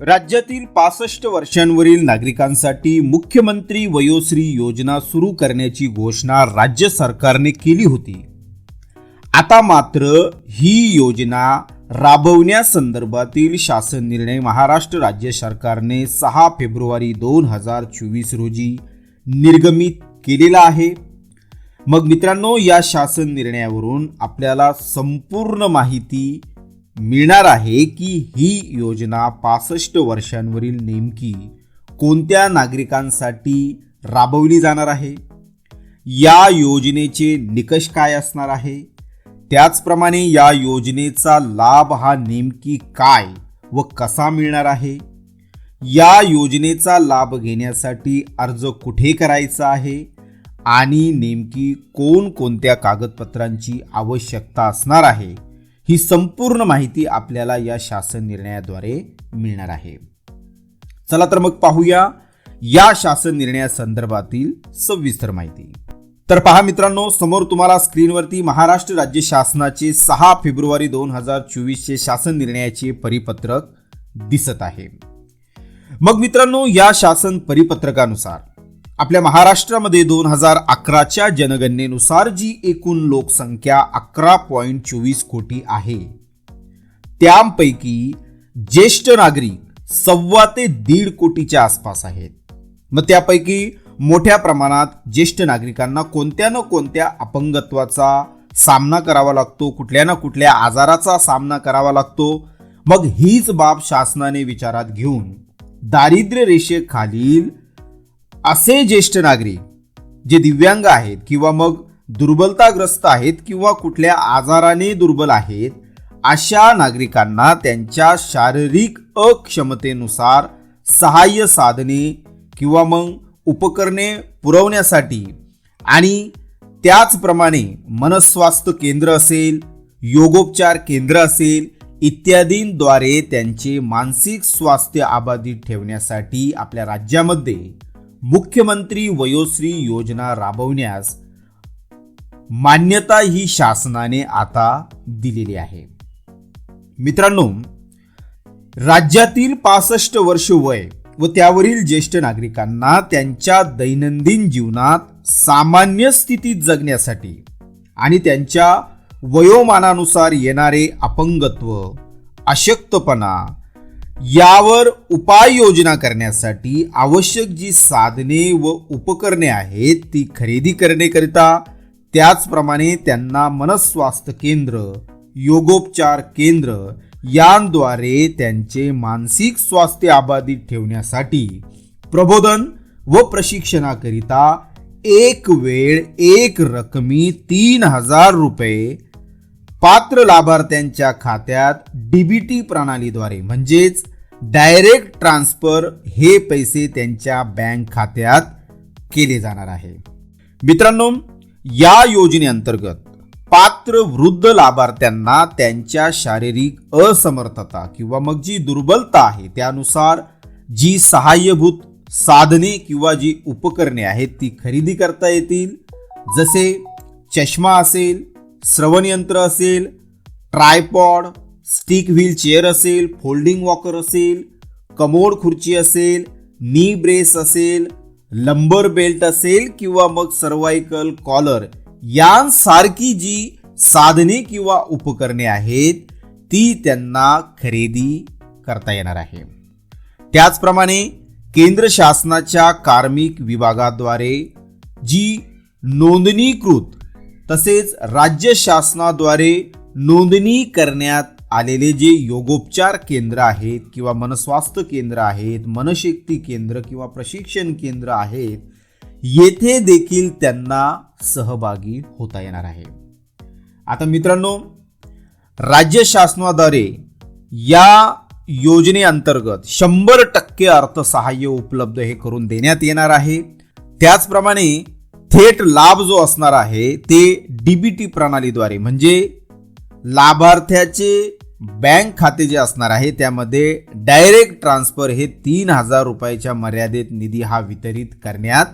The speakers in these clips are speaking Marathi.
राज्यातील पासष्ट वर्षांवरील नागरिकांसाठी मुख्यमंत्री वयोश्री योजना सुरू करण्याची घोषणा राज्य सरकारने केली होती. आता मात्र ही योजना राबवण्यासंदर्भातील शासन निर्णय महाराष्ट्र राज्य सरकारने सहा फेब्रुवारी दोन हजार चोवीस रोजी निर्गमित केलेला आहे. मग मित्रांनो या शासन निर्णयावरून आपल्याला संपूर्ण माहिती मिळणार आहे की ही योजना पासष्ट वर्षांवरील नेमकी कोणत्या नागरिकांसाठी राबवली जाणार आहे? या योजनेचे निकष काय असणार आहे? त्याचप्रमाणे या योजनेचा लाभ हा नेमकी काय व कसा मिळणार आहे? या योजनेचा लाभ घेण्यासाठी अर्ज कुठे करायचा आहे? आणि नेमकी कोणकोणत्या कागदपत्रांची आवश्यकता असणार आहे? ही संपूर्ण माहिती आपल्याला या शासन निर्णयाद्वारे मिळणार आहे. चला तर मग पाहूया या शासन निर्णयासंदर्भातील सविस्तर माहिती. तर पहा मित्रांनो समोर तुम्हाला स्क्रीनवरती महाराष्ट्र राज्य शासनाचे सहा फेब्रुवारी दोन हजार चोवीसचे शासन निर्णयाचे परिपत्रक दिसत आहे. मग मित्रांनो या शासन परिपत्रकानुसार आपल्या महाराष्ट्रामध्ये दोन हजार अकराच्या जनगणनेनुसार जी एकूण लोकसंख्या अकरा पॉईंट चोवीस कोटी आहे त्यापैकी ज्येष्ठ नागरिक सव्वा ते दीड कोटीच्या आसपास आहेत. मग त्यापैकी मोठ्या प्रमाणात ज्येष्ठ नागरिकांना कोणत्या ना कोणत्या अपंगत्वाचा सामना करावा लागतो कुठल्या ना कुठल्या आजाराचा सामना करावा लागतो मग हीच बाब शासनाने विचारात घेऊन दारिद्र्य रेषेखालील असे ज्येष्ठ नागरिक जे दिव्यांग आहेत किंवा मग दुर्बलताग्रस्त आहेत किंवा कुठल्या आजाराने दुर्बल आहेत अशा नागरिकांना त्यांच्या शारीरिक अक्षमतेनुसार सहाय्य साधने किंवा मग उपकरणे पुरवण्यासाठी आणि त्याचप्रमाणे मनस्वास्थ्य केंद्र असेल योगोपचार केंद्र असेल इत्यादींद्वारे त्यांचे मानसिक स्वास्थ्य अबाधित ठेवण्यासाठी आपल्या राज्यामध्ये मुख्यमंत्री वयोश्री योजना राबवण्यास मान्यता ही शासनाने आता दिलेली आहे. मित्रांनो राज्यातील पासष्ट वर्ष वय व त्यावरील ज्येष्ठ नागरिकांना त्यांच्या दैनंदिन जीवनात सामान्य स्थितीत जगण्यासाठी आणि त्यांच्या वयोमानानुसार येणारे अपंगत्व अशक्तपणा यावर उपाययोजना करण्यासाठी आवश्यक जी साधने व उपकरणे आहेत ती खरेदी करण्याकरिता त्याचप्रमाणे त्यांना मनस्वास्थ्य केंद्र योगोपचार केंद्र यांद्वारे त्यांचे मानसिक स्वास्थ्य अबाधित ठेवण्यासाठी प्रबोधन व प्रशिक्षणाकरिता एक वेळ एक रकमी तीन हजार रुपये पात्र लाभार्थ्यांच्या खात्यात डीबीटी प्रणालीद्वारे म्हणजेच डायरेक्ट ट्रान्सफर हे पैसे त्यांच्या बँक खात्यात केले जाणार आहे. मित्रांनो या योजनेअंतर्गत पात्र वृद्ध लाभार्थ्यांना त्यांच्या शारीरिक असमर्थता किंवा मग जी दुर्बलता आहे त्यानुसार जी सहाय्यभूत साधने किंवा जी उपकरणे आहेत ती खरेदी करता येतील. जसे चष्मा असेल श्रवणयंत्र असेल ट्रायपॉड स्टिक व्हील चेअर असेल फोल्डिंग वॉकर असेल कमोड खुर्ची असेल नी ब्रेस असेल लंबर बेल्ट असेल किंवा मग सर्वायकल कॉलर यांसारखी जी साधने किंवा उपकरणे आहेत ती त्यांना खरेदी करता येणार आहे. त्याचप्रमाणे केंद्र शासनाच्या कार्मिक विभागाद्वारे जी नोंदणीकृत तसेच राज्य शासनाद्वारे नोंदणी करण्यात आलेले जे योगोपचार केंद्र आहेत किंवा मनस्वास्थ्य केंद्र आहेत मनशक्ती केंद्र किंवा प्रशिक्षण केंद्र आहेत येथे देखील त्यांना सहभागी होता येणार आहे. आता मित्रांनो राज्य शासनाद्वारे या योजनेअंतर्गत शंभर टक्के अर्थसहाय्य उपलब्ध हे करून देण्यात येणार आहे. त्याचप्रमाणे थेट लाभ जो असणार आहे ते डीबीटी प्रणालीद्वारे म्हणजे लाभार्थ्याचे बँक खाते जे असणार आहे त्यामध्ये डायरेक्ट ट्रान्सफर हे तीन हजार रुपयाच्या मर्यादेत निधी हा वितरित करण्यात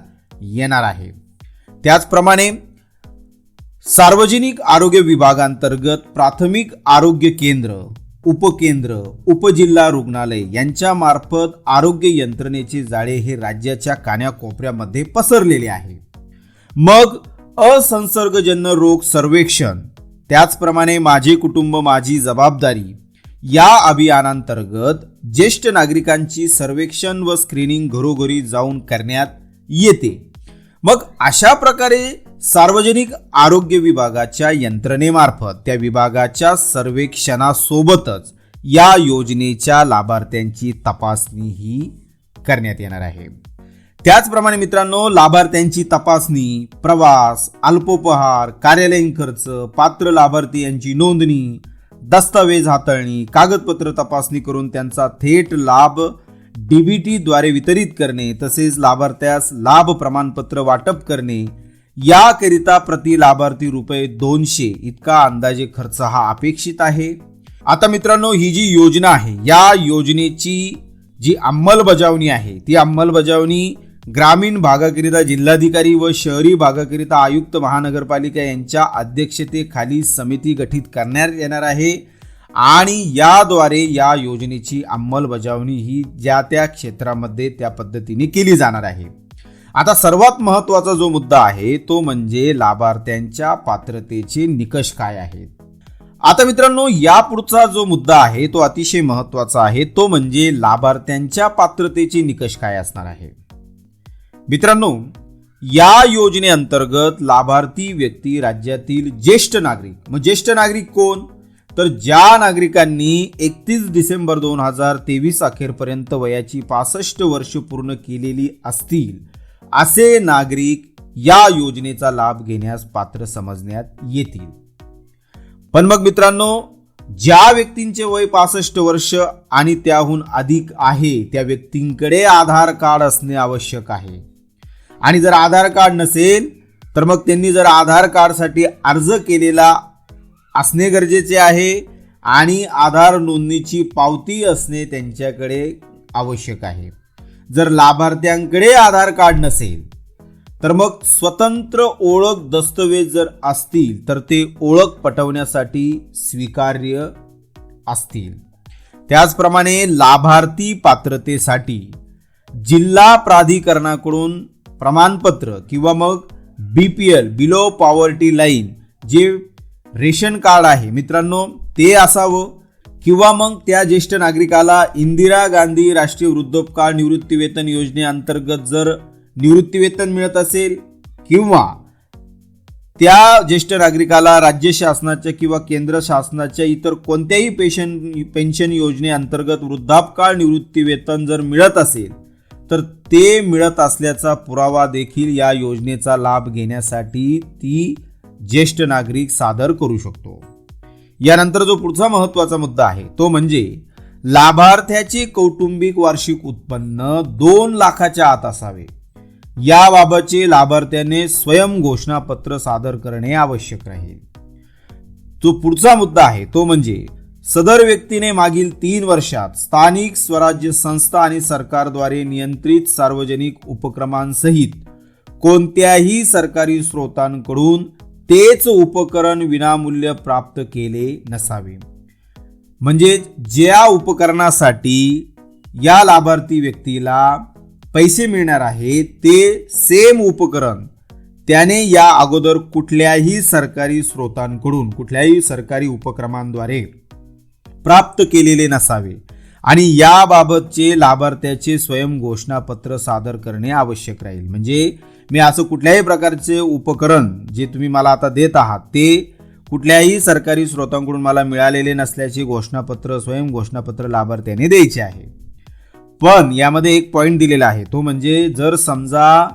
येणार आहे. त्याचप्रमाणे सार्वजनिक आरोग्य विभागांतर्गत प्राथमिक आरोग्य केंद्र उपकेंद्र उपजिल्हा रुग्णालय यांच्या मार्फत आरोग्य यंत्रणेचे जाळे हे राज्याच्या कान्याकोपऱ्यामध्ये पसरलेले आहे. मग असंसर्गजन्य रोग सर्वेक्षण. त्याचप्रमाणे माझे कुटुंब माझी जबाबदारी. या अभियानांतर्गत ज्येष्ठ नागरिकांची सर्वेक्षण व स्क्रीनिंग घरोघरी जाऊन करण्यात येते. मग अशा प्रकारे सार्वजनिक आरोग्य विभागाच्या यंत्रणेमार्फत त्या विभागाच्या सर्वेक्षणासोबतच या योजनेच्या लाभार्थ्यांची तपासणीही करण्यात येणार आहे. त्याचप्रमाणे मित्रांनो लाभार्थ्यांची तपासणी प्रवास अल्पोपहार कार्यालयीन खर्च पात्र लाभार्थी यांची नोंदणी दस्तावेज हाताळणी कागदपत्र तपासणी करून त्यांचा थेट लाभ डीबीटीद्वारे वितरित करणे तसेच लाभार्थ्यास लाभ प्रमाणपत्र वाटप करणे याकरिता प्रति लाभार्थी रुपये दोनशे इतका अंदाजे खर्च हा अपेक्षित आहे. आता मित्रांनो ही जी योजना आहे या योजनेची जी अंमलबजावणी आहे ती अंमलबजावणी ग्रामीण भागाकरिता जिल्हाधिकारी व शहरी भागाकरिता आयुक्त महानगरपालिका यांच्या अध्यक्षतेखाली समिती गठीत करण्यात येणार आहे. आणि याद्वारे या योजनेची अंमलबजावणी ही ज्या त्या क्षेत्रामध्ये त्या पद्धतीने केली जाणार आहे. आता सर्वात महत्त्वाचा जो मुद्दा आहे तो म्हणजे लाभार्थ्यांच्या पात्रतेचे निकष काय आहेत? आता मित्रांनो या पुढचा जो मुद्दा आहे तो अतिशय महत्त्वाचा आहे. तो म्हणजे लाभार्थ्यांच्या पात्रतेचे निकष काय असणार आहे? मित्रांनो या योजनेअंतर्गत लाभार्थी व्यक्ती राज्यातील ज्येष्ठ नागरिक. मग ज्येष्ठ नागरिक कोण? तर ज्या नागरिकांनी एकतीस डिसेंबर दोन हजार तेवीस अखेरपर्यंत वयाची पासष्ट वर्ष पूर्ण केलेली असतील असे नागरिक या योजनेचा लाभ घेण्यास पात्र समजण्यात येतील. पण मग मित्रांनो ज्या व्यक्तींचे वय पासष्ट वर्ष आणि त्याहून अधिक आहे त्या व्यक्तींकडे आधार कार्ड असणे आवश्यक आहे. आणि जर आधार कार्ड नसेल तर मग त्यांनी जर आधार कार्डसाठी अर्ज केलेला असणे गरजेचे आहे आणि आधार नोंदणीची पावती असणे त्यांच्याकडे आवश्यक आहे. जर लाभार्थ्यांकडे आधार कार्ड नसेल तर मग स्वतंत्र ओळख दस्तवेज जर असतील तर ते ओळख पटवण्यासाठी स्वीकार्य असतील. त्याचप्रमाणे लाभार्थी पात्रतेसाठी जिल्हा प्राधिकरणाकडून प्रमाणपत्र किंवा मग B P L below poverty line जे रेशन कार्ड आहे मित्रांनो ते असावं. किंवा मग त्या ज्येष्ठ नागरिकाला इंदिरा गांधी राष्ट्रीय वृद्धोपकाळ निवृत्तीवेतन योजनेअंतर्गत जर निवृत्तीवेतन मिळत असेल किंवा त्या ज्येष्ठ नागरिकाला राज्य शासनाच्या किंवा केंद्र शासनाच्या इतर कोणत्याही पेशन पेन्शन योजनेअंतर्गत वृद्धापकाळ निवृत्तीवेतन जर मिळत असेल तर ते मिळत असल्याचा पुरावा देखील या योजनेचा लाभ घेण्यासाठी ती ज्येष्ठ नागरिक सादर करू शकतो. यानंतर जो पुढचा महत्त्वाचा मुद्दा आहे तो म्हणजे लाभार्थ्याचे कौटुंबिक वार्षिक उत्पन्न दोन लाखाच्या आत असावे. याबाबतचे लाभार्थ्याने स्वयं घोषणापत्र सादर करणे आवश्यक राहील. जो पुढचा मुद्दा आहे तो म्हणजे सदर व्यक्तीने मागील तीन वर्षात स्थानिक स्वराज्य संस्था आणि सरकारद्वारे नियंत्रित सार्वजनिक उपक्रमांसहित कोणत्याही सरकारी स्रोतांकडून तेच उपकरण विनामूल्य प्राप्त केले नसावे. म्हणजे ज्या उपकरणासाठी या लाभार्थी व्यक्तीला पैसे मिळणार आहे ते सेम उपकरण त्याने या अगोदर कुठल्याही सरकारी स्रोतांकडून कुठल्याही सरकारी उपक्रमांद्वारे प्राप्त केलेले नसावे आणि याबाबतचे लाभार्थ्याचे स्वयं घोषणापत्र सादर करणे आवश्यक राहील. म्हणजे मी असं कुठल्याही प्रकारचे उपकरण जे तुम्ही मला आता देत आहात ते कुठल्याही सरकारी स्रोतांकडून मला मिळालेले नसल्याचे घोषणापत्र स्वयं घोषणापत्र लाभार्थ्याने द्यायचे आहे. पण यामध्ये एक पॉईंट दिलेला आहे. तो म्हणजे जर समजा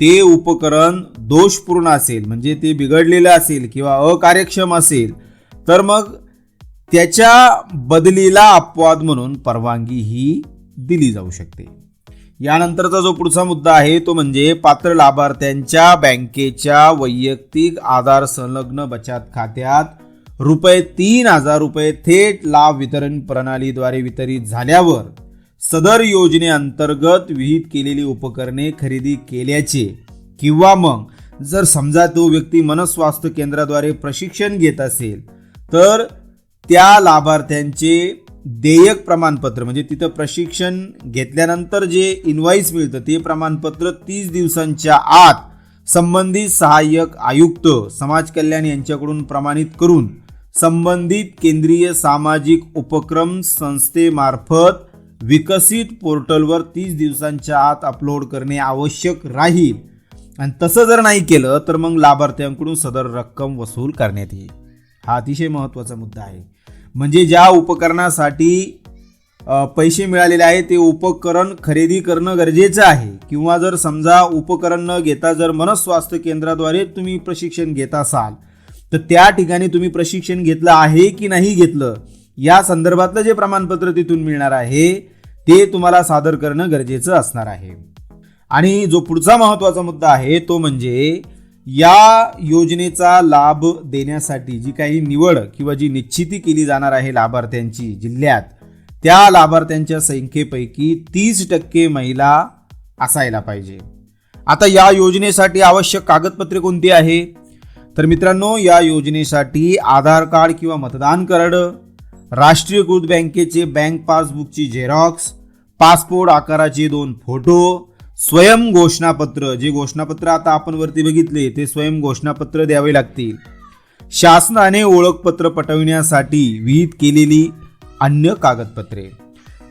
ते उपकरण दोषपूर्ण असेल म्हणजे ते बिघडलेलं असेल किंवा अकार्यक्षम असेल तर मग त्याच्या बदलीला अपवाद म्हणून परवानगी ही दिली जाऊ शकते. यानंतरचा जो पुढचा मुद्दा आहे तो म्हणजे पात्र लाभार्थ्यांच्या बँकेच्या वैयक्तिक आधार संलग्न बचत खात्यात रुपये तीन हजार रुपये थेट लाभ वितरण प्रणालीद्वारे वितरित झाल्यावर सदर योजनेअंतर्गत विहित केलेली उपकरणे खरेदी केल्याचे किंवा मग जर समजा तो व्यक्ती मनस्वास्थ्य केंद्राद्वारे प्रशिक्षण घेत असेल तर त्या लाभार्थ्यांचे देयक प्रमाणपत्र म्हणजे तिथं प्रशिक्षण घेतल्यानंतर जे इन्व्हॉइस मिळतं ते प्रमाणपत्र तीस दिवसांच्या आत संबंधित सहाय्यक आयुक्त समाज कल्याण यांच्याकडून प्रमाणित करून संबंधित केंद्रीय सामाजिक उपक्रम संस्थेमार्फत विकसित पोर्टलवर तीस दिवसांच्या आत अपलोड करणे आवश्यक राहील. आणि तसं जर नाही केलं तर मग लाभार्थ्यांकडून सदर रक्कम वसूल करण्यात येईल. हा अतिशय महत्त्वाचा मुद्दा आहे. म्हणजे ज्या उपकरणासाठी पैसे मिळालेले आहे ते उपकरण खरेदी करणं गरजेचं आहे. किंवा जर समजा उपकरण न घेता जर मनस्वास्थ्य केंद्राद्वारे तुम्ही प्रशिक्षण घेत असाल तर त्या ठिकाणी तुम्ही प्रशिक्षण घेतलं आहे की नाही घेतलं या संदर्भातलं जे प्रमाणपत्र तिथून मिळणार आहे ते तुम्हाला सादर करणं गरजेचं असणार आहे. आणि जो पुढचा महत्त्वाचा मुद्दा आहे तो म्हणजे या योजनेचा लाभ देण्यासाठी जी काही निवड किंवा जी निश्चिती केली जाणार आहे लाभार्थ्यांची जिल्ह्यात त्या लाभार्थ्यांच्या संख्येपैकी तीस टक्के महिला असायला पाहिजे. आता या योजनेसाठी आवश्यक कागदपत्रे कोणती आहे? तर मित्रांनो या योजनेसाठी आधार कार्ड किंवा मतदान कार्ड राष्ट्रीयकृत बँकेचे बँक पासबुकची झेरॉक्स पासपोर्ट आकाराचे दोन फोटो स्वयं घोषणापत्र जे घोषणापत्र आता आपण वरती बघितले ते स्वयं घोषणापत्र द्यावे लागतील. शासनाने ओळखपत्र पटविण्यासाठी विहित केलेली अन्य कागदपत्रे.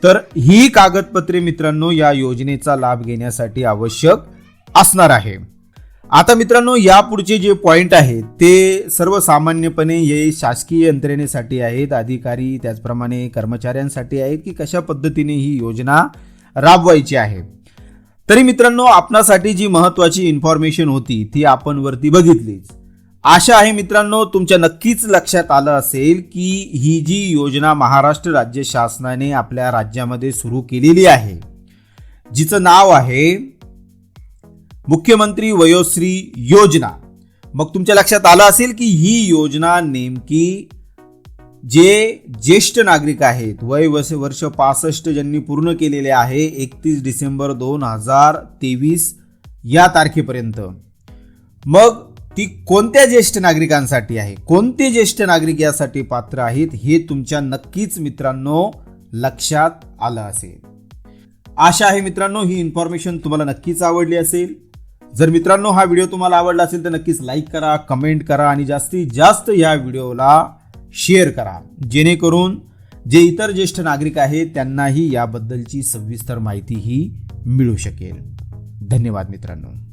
तर ही कागदपत्रे मित्रांनो या योजनेचा लाभ घेण्यासाठी आवश्यक असणार आहे. आता मित्रांनो या पुढचे जे पॉईंट आहेत ते सर्वसामान्यपणे हे शासकीय यंत्रणेसाठी आहेत अधिकारी त्याचप्रमाणे कर्मचाऱ्यांसाठी आहेत की कशा पद्धतीने ही योजना राबवायची आहे. तरी मित्रांनो आपणासाठी जी महत्त्वाची इन्फॉर्मेशन होती ती आपण वरती बघितलीच. आशा आहे मित्रांनो तुमच्या नक्कीच लक्षात आलं असेल की ही जी योजना महाराष्ट्र राज्य शासनाने आपल्या राज्यामध्ये सुरू केलेली आहे जिचं नाव आहे मुख्यमंत्री वयोश्री योजना. मग तुमच्या लक्षात आलं असेल की ही योजना नेमकी जे ज्येष्ठ नागरिक आहेत वय वसे वर्ष पासष्ट ज्यांनी पूर्ण केलेले आहे एकतीस डिसेंबर दोन हजार तेवीस या तारखेपर्यंत. मग ती कोणत्या ज्येष्ठ नागरिकांसाठी आहे? कोणते ज्येष्ठ नागरिक यासाठी पात्र आहेत? हे तुमच्या नक्कीच मित्रांनो लक्षात आलं असेल. आशा आहे मित्रांनो ही इन्फॉर्मेशन तुम्हाला नक्कीच आवडली असेल. जर मित्रांनो हा व्हिडिओ तुम्हाला आवडला असेल तर नक्कीच लाईक करा कमेंट करा आणि जास्तीत जास्त या व्हिडिओला शेअर करा. जेणेकरून जे इतर ज्येष्ठ नागरिक आहेत त्यांनाही याबद्दलची सविस्तर माहिती ही मिळू शकेल. धन्यवाद मित्रांनो.